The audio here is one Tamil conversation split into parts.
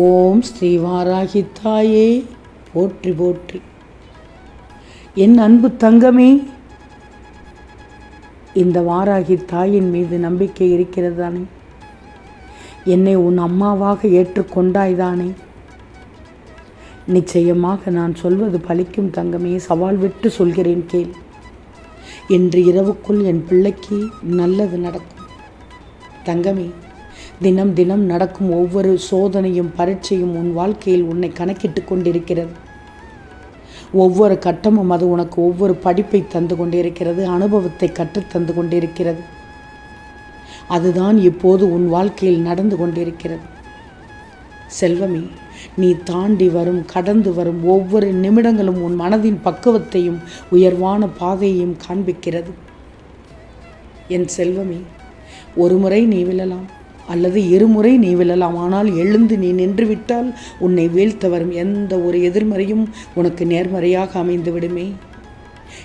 ஓம் ஸ்ரீவாராகித்தாயே. போற்றி போற்றி. என் அன்பு தங்கமே இந்த வாராகி தாயின் மீது நம்பிக்கை இருக்கிறது தானே என்னை உன் அம்மாவாக ஏற்றுக்கொண்டாய்தானே? நிச்சயமாக நான் சொல்வது பலிக்கும் தங்கமே சவால் விட்டு சொல்கிறேன் கேள். இன்று இரவுக்குள் என் பிள்ளைக்கு நல்லது நடக்கும். தங்கமே தினம் தினம் நடக்கும் ஒவ்வொரு சோதனையும் பரீட்சையும் உன் வாழ்க்கையில் உன்னை கணக்கிட்டு கொண்டிருக்கிறது. ஒவ்வொரு கட்டமும் அது உனக்கு ஒவ்வொரு படிப்பை தந்து கொண்டிருக்கிறது அனுபவத்தை கற்றுத் தந்து கொண்டிருக்கிறது. அதுதான் இப்போது உன் வாழ்க்கையில் நடந்து கொண்டிருக்கிறது. செல்வமே நீ தாண்டி வரும் கடந்து வரும் ஒவ்வொரு நிமிடங்களும் உன் மனதின் பக்குவத்தையும் உயர்வான பாதையையும் காண்பிக்கிறது. என் செல்வமே ஒரு முறை நீ விழலாம். அல்லது இருமுறை நீ விழலாம் ஆனால் எழுந்து நீ நின்று விட்டால் உன்னை வீழ்த்த வரும். எந்த ஒரு எதிர்மறையும் உனக்கு நேர்மறையாக அமைந்து விடுமே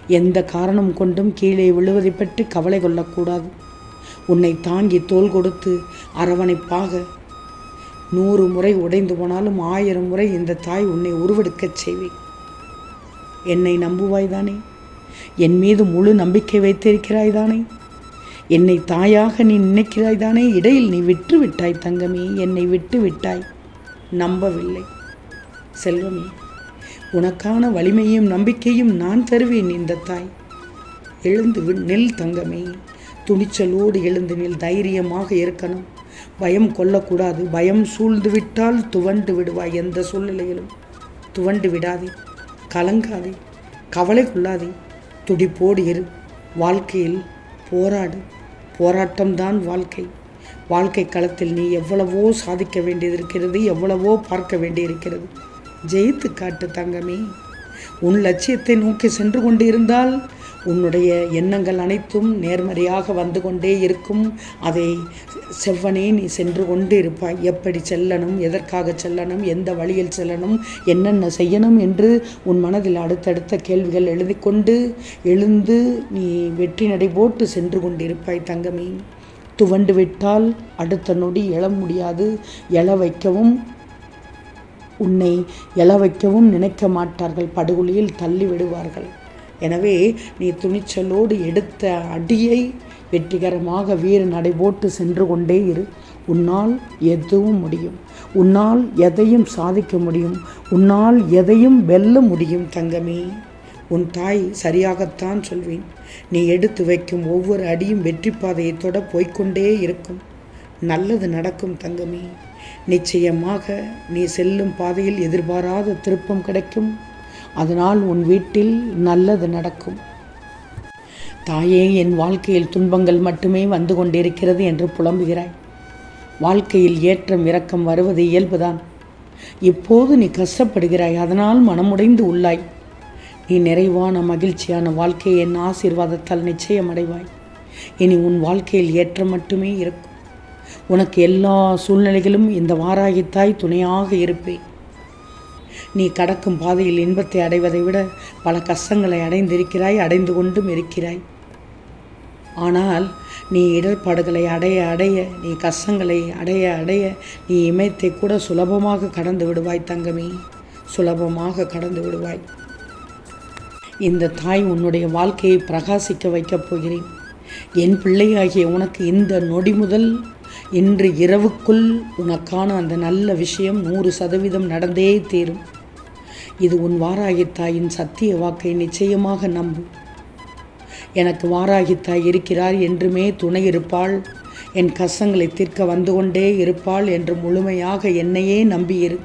எந்த காரணம் கொண்டும் கீழே விழுவதை பற்றி கவலை கொள்ளக்கூடாது. உன்னை தாங்கி தோள் கொடுத்து அரவணைப்பாக. நூறு முறை உடைந்து போனாலும் ஆயிரம் முறை இந்த தாய் உன்னை உருவெடுக்கச் செய்வேன். என்னை நம்புவாய்தானே என் மீது முழு நம்பிக்கை வைத்திருக்கிறாய் தானே? என்னை தாயாக நீ நினைக்கிறாய் தானே இடையில் நீ விட்டு விட்டாய் தங்கமே என்னை விட்டு விட்டாய் நம்பவில்லை. செல்வமே உனக்கான வலிமையும் நம்பிக்கையும் நான் தருவேன் இந்த தாய். எழுந்து வி- நில் தங்கமே. துணிச்சலோடு எழுந்து நில் தைரியமாக இருக்கணும். பயம் கொள்ளக்கூடாது. பயம் சூழ்ந்து விட்டால் துவண்டு விடுவாய் எந்த சூழ்நிலையிலும். துவண்டு விடாதே. கலங்காதே. கவலை கொள்ளாதே. துடிப்போடு இரு. வாழ்க்கையில் போராடு. போராட்டம்தான் வாழ்க்கை. வாழ்க்கை களத்தில் நீ எவ்வளவோ சாதிக்க வேண்டியது இருக்கிறது எவ்வளவோ பார்க்க வேண்டியிருக்கிறது. ஜெயித்து காட்டு தங்கமே. உன் லட்சியத்தை நோக்கி சென்று கொண்டிருந்தால் உன்னுடைய எண்ணங்கள் அனைத்தும் நேர்மறையாக வந்து கொண்டே இருக்கும். அதை செவ்வனே நீ சென்று கொண்டு இருப்பாய் எப்படி செல்லணும்? எதற்காக செல்லணும்? எந்த வழியில் செல்லணும்? என்னென்ன செய்யணும் என்று உன் மனதில் அடுத்தடுத்த கேள்விகள் எழுதி கொண்டு எழுந்து நீ வெற்றி நடை போட்டு சென்று கொண்டிருப்பாய் தங்கமே. துவண்டு விட்டால் அடுத்த நொடி எழ முடியாது. எழ வைக்கவும் உன்னை எழ வைக்கவும் நினைக்க மாட்டார்கள். படுகொலியில் தள்ளி விடுவார்கள் எனவே நீ துணிச்சலோடு எடுத்த அடியை வெற்றிகரமாக வீர நடைபோட்டு சென்று கொண்டே இரு. உன்னால் எதுவும் முடியும். உன்னால் எதையும் சாதிக்க முடியும். உன்னால் எதையும் வெல்ல முடியும் தங்கமே. உன் தாய் சரியாகத்தான் சொல்வேன். நீ எடுத்து வைக்கும் ஒவ்வொரு அடியும் வெற்றி பாதையை தொட போய்க்கொண்டே இருக்கும். நல்லது நடக்கும் தங்கமே. நிச்சயமாக நீ செல்லும் பாதையில் எதிர்பாராத திருப்பம் கிடைக்கும். அதனால் உன் வீட்டில் நல்லது நடக்கும். தாயே என் வாழ்க்கையில் துன்பங்கள் மட்டுமே வந்து கொண்டிருக்கிறது என்று புலம்புகிறாய். வாழ்க்கையில் ஏற்றம் இறக்கம் வருவது இயல்புதான். இப்போது நீ கஷ்டப்படுகிறாய் அதனால் மனமுடைந்து உள்ளாய். நீ நிறைவான மகிழ்ச்சியான வாழ்க்கையை என் ஆசீர்வாதத்தால் நிச்சயம் அடைவாய் இனி உன் வாழ்க்கையில் ஏற்றம் மட்டுமே இருக்கும். உனக்கு எல்லா சூழ்நிலைகளும் இந்த வாராகித்தாய் துணையாக இருப்பேன். நீ கடக்கும் பாதையில் இன்பத்தை அடைவதை விட பல கஷ்டங்களை அடைந்திருக்கிறாய் அடைந்து கொண்டும் இருக்கிறாய். ஆனால் நீ இடர்பாடுகளை அடைய அடைய நீ கஷ்டங்களை அடைய அடைய நீ இமயத்தை கூட சுலபமாக கடந்து விடுவாய் தங்கமே. சுலபமாக கடந்து விடுவாய். இந்த தாய் உன்னுடைய வாழ்க்கையை பிரகாசிக்க வைக்கப் போகிறேன். என் பிள்ளையாகிய உனக்கு இந்த நொடி முதல் இன்று இரவுக்குள் உனக்கான அந்த நல்ல விஷயம் நூறு சதவீதம் நடந்தே தீரும். இது உன் வாராகி தாயின் சத்திய வாக்கை நிச்சயமாக நம்பு. எனக்கு வாராகி தாய் இருக்கிறார் என்றுமே துணை இருப்பாள். என் கஷ்டங்களை தீர்க்க வந்து கொண்டே இருப்பாள் என்று முழுமையாக என்னையே நம்பியிரு.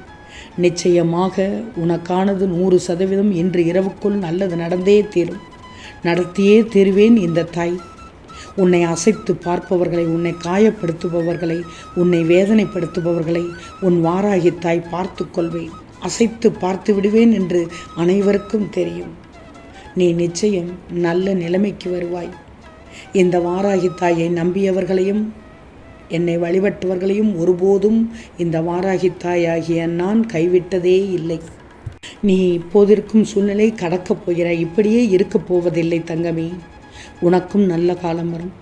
நிச்சயமாக உனக்கானது நூறு சதவீதம் இன்று இரவுக்குள் நல்லது நடந்தே தீரும். நடத்தியே தீருவேன் இந்த தாய். உன்னை அசைத்து பார்ப்பவர்களை உன்னை காயப்படுத்துபவர்களை உன்னை வேதனைப்படுத்துபவர்களை உன் வாராகி தாய் பார்த்து கொள்வேன். அசைத்து பார்த்து விடுவேன் என்று அனைவருக்கும் தெரியும். நீ நிச்சயம் நல்ல நிலைமைக்கு வருவாய். இந்த வாராகி தாயை நம்பியவர்களையும் என்னை வழிபட்டவர்களையும் ஒருபோதும் இந்த வாராகி தாயாகிய நான் கைவிட்டதே இல்லை. நீ இப்போதிருக்கும் சூழ்நிலை கடக்கப் போகிறாய் இப்படியே இருக்கப் போவதில்லை தங்கமே. உனக்கும் நல்ல காலம் வரும்.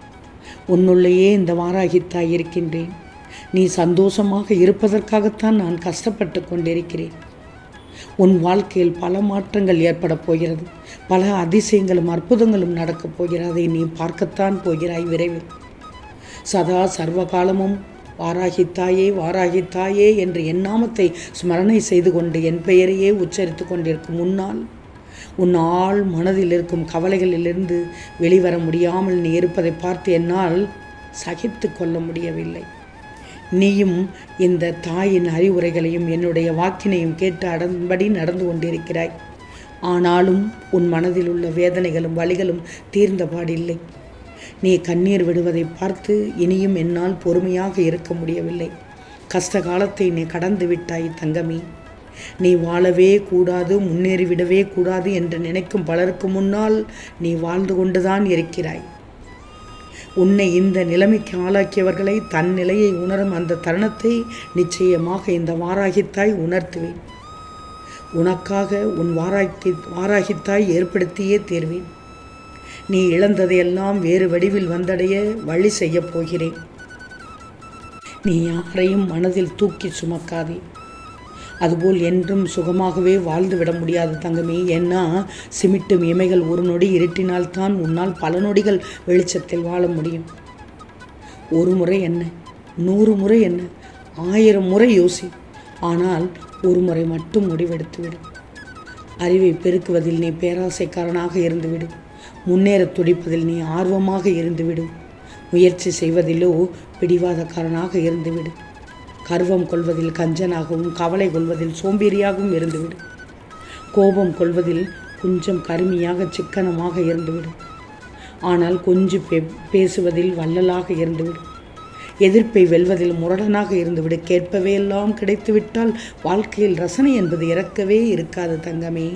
உன்னுள்ளேயே இந்த வாராகித்தாய் இருக்கின்றேன். நீ சந்தோஷமாக இருப்பதற்காகத்தான் நான் கஷ்டப்பட்டு கொண்டிருக்கிறேன். உன் வாழ்க்கையில் பல மாற்றங்கள் ஏற்படப் போகிறது. பல அதிசயங்களும் அற்புதங்களும் நடக்கப் போகிறதை. நீ பார்க்கத்தான் போகிறாய் விரைவில். சதா சர்வகாலமும் வாராகித்தாயே வாராகித்தாயே என்று என் நாமத்தை ஸ்மரணை செய்து கொண்டு என் பெயரையே உச்சரித்து கொண்டிருக்கும் முன்னால் உன் ஆள் மனதில் இருக்கும் கவலைகளிலிருந்து வெளிவர முடியாமல் நீ இருப்பதை பார்த்து என்னால் சகித்து கொள்ள முடியவில்லை. நீயும் இந்த தாயின் அறிவுரைகளையும் என்னுடைய வாக்கினையும் கேட்டு அடன்படி நடந்து கொண்டிருக்கிறாய். ஆனாலும் உன் மனதில் உள்ள வேதனைகளும் வழிகளும் தீர்ந்தபாடில்லை. நீ கண்ணீர் விடுவதை பார்த்து இனியும் என்னால் பொறுமையாக இருக்க முடியவில்லை. கஷ்ட காலத்தை நீ கடந்து விட்டாய் தங்கமி. நீ வாழவே கூடாது முன்னேறிவிடவே கூடாது என்று நினைக்கும் பலருக்கு முன்னால் நீ வாழ்ந்து கொண்டுதான் இருக்கிறாய். உன்னை இந்த நிலைமைக்கு ஆளாக்கியவர்களை தன் நிலையை உணரும் அந்த தருணத்தை நிச்சயமாக இந்த வாராகித்தாய் உணர்த்துவேன். உனக்காக உன் வாராகி வாராகித்தாய் ஏற்படுத்தியே தீர்வேன். நீ இழந்ததையெல்லாம் வேறு வடிவில் வந்தடைய வழி செய்யப் போகிறேன். நீ யாரையும் மனதில் தூக்கி சுமக்காதே. அதுபோல் என்றும் சுகமாகவே வாழ்ந்து விட முடியாது தங்கமே. ஏன்னா சிமிட்டும் இமைகள் ஒரு நொடி இருட்டினால்தான் உன்னால் பல நொடிகள் வெளிச்சத்தில் வாழ முடியும். ஒரு முறை என்ன? நூறு முறை என்ன? ஆயிரம் முறை யோசி. ஆனால் ஒரு முறை மட்டும் முடிவெடுத்துவிடும் அறிவை பெருக்குவதில் நீ பேராசைக்காரனாக இருந்துவிடு. முன்னேற துடிப்பதில் நீ ஆர்வமாக இருந்துவிடு. முயற்சி செய்வதிலோ பிடிவாதக்காரனாக இருந்துவிடு. கர்வம் கொள்வதில் கஞ்சனாகவும் கவலை கொள்வதில் சோம்பேறியாகவும் இருந்துவிடு. கோபம் கொள்வதில் கொஞ்சம் கருமையாக சிக்கனமாக இருந்துவிடும் ஆனால் கொஞ்சம் பே பேசுவதில் வள்ளலாக இருந்துவிடும் எதிர்ப்பை வெல்வதில் முரடனாக இருந்துவிடு. கேட்பவே எல்லாம் கிடைத்துவிட்டால் வாழ்க்கையில் ரசனை என்பது இறக்கவே இருக்காது தங்கமே.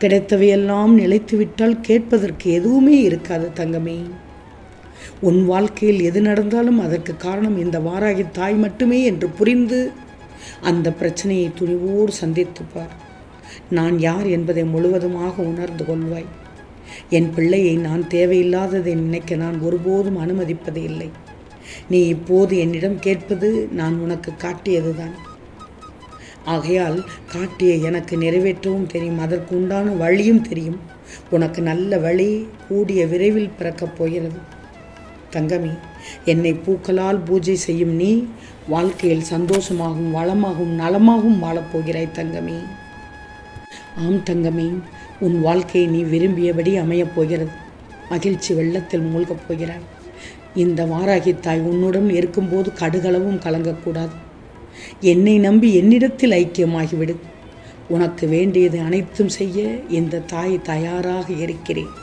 கிடைத்தவையெல்லாம் நிலைத்துவிட்டால் கேட்பதற்கு எதுவுமே இருக்காது தங்கமே. உன் வாழ்க்கையில் எது நடந்தாலும் அதற்கு காரணம் இந்த வாராகி தாய் மட்டுமே என்று புரிந்து அந்த பிரச்சனையை துணிவோடு சந்தித்துப்பார் நான் யார் என்பதை முழுவதுமாக உணர்ந்து கொள்வாய். என் பிள்ளையை நான் தேவையில்லாததை நினைக்க நான் ஒருபோதும் அனுமதிப்பது இல்லை. நீ இப்போது என்னிடம் கேட்பது நான் உனக்கு காட்டியதுதான். ஆகையால் காட்டிய எனக்கு நிறைவேற்றவும் தெரியும் அதற்கு உண்டான வழியும் தெரியும். உனக்கு நல்ல வழி கூடிய விரைவில் பிறக்கப் போகிறது. தங்கமி என்னை பூக்களால் பூஜை செய்யும் நீ வாழ்க்கையில் சந்தோஷமாகவும் வளமாகவும் நலமாகவும் வாழப்போகிறாய் தங்கமி. ஆம் தங்கமி உன் வாழ்க்கையை நீ விரும்பியபடி அமையப் போகிறது. மகிழ்ச்சி வெள்ளத்தில் மூழ்கப் போகிறாய். இந்த வாராகி தாய் உன்னுடன் இருக்கும்போது கடுகளவும் கலங்கக்கூடாது. என்னை நம்பி என்னிடத்தில் ஐக்கியமாகிவிடு. உனக்கு வேண்டியது அனைத்தும் செய்ய இந்த தாய் தயாராக இருக்கிறேன்.